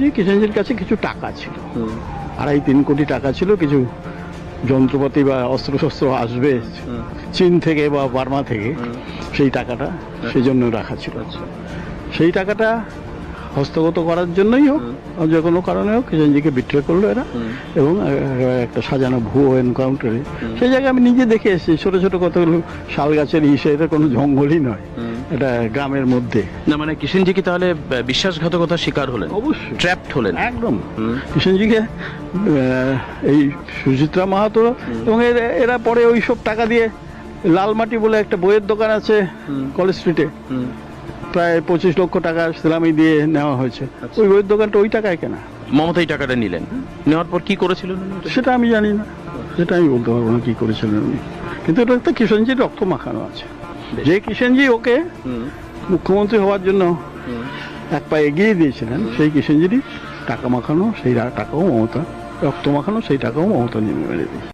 যে কিষাণজির কাছে কিছু টাকা ছিল। আড়াই তিন কোটি টাকা ছিল কিছু যন্ত্রপাতি বা অস্ত্রশস্ত্র আসবে চীন থেকে বা বার্মা থেকে সেই টাকাটা সেই জন্য রাখা ছিল। সেই টাকাটা হস্তগত করার জন্যই হোক যে কোনো কারণে হোক কিষাণজিকে বিট্রে করল এরা এবং একটা সাজানো ভুয়ো এনকাউন্টারে সেই জায়গায় আমি নিজে দেখে এসেছি ছোট ছোট কতগুলো শাল গাছের ইসে এটা কোনো জঙ্গলই নয়। এটা গ্রামের মধ্যে। না মানে কিষেনজি কি তাহলে বিশ্বাসঘাতকতার শিকার হলেন? অবশ্যই। ট্র্যাপড হলেন? একদম। কিষণজিকে এই সুচিত্রা মাহাতো এবং এরা- এরা পরে ওই সব টাকা দিয়ে লালমাটি বলে একটা বইয়ের দোকান আছে কলেজ স্ট্রিটে। প্রায় পঁচিশ লক্ষ টাকা সেলামি দিয়ে নেওয়া হয়েছে। ওই বইয়ের দোকানটা ওই টাকায় কেনা। মমতা এই টাকাটা নিলেন। নেওয়ার পর কি করেছিলেন? সেটা আমি জানি না। সেটা আমি বলতে পারব না কি করেছিলেন উনি। কিন্তু এটা একটা কিষণজির রক্ত মাখানো আছে। যে কিষণজি ওকে মুখ্যমন্ত্রী হওয়ার জন্য এক পা এগিয়ে দিয়েছিলেন সেই কিষণজিরই টাকা মাখানো সেই টাকাও মমতা রক্ত মাখানো সেই টাকাও মমতা নিয়ে মেরে দিয়েছে।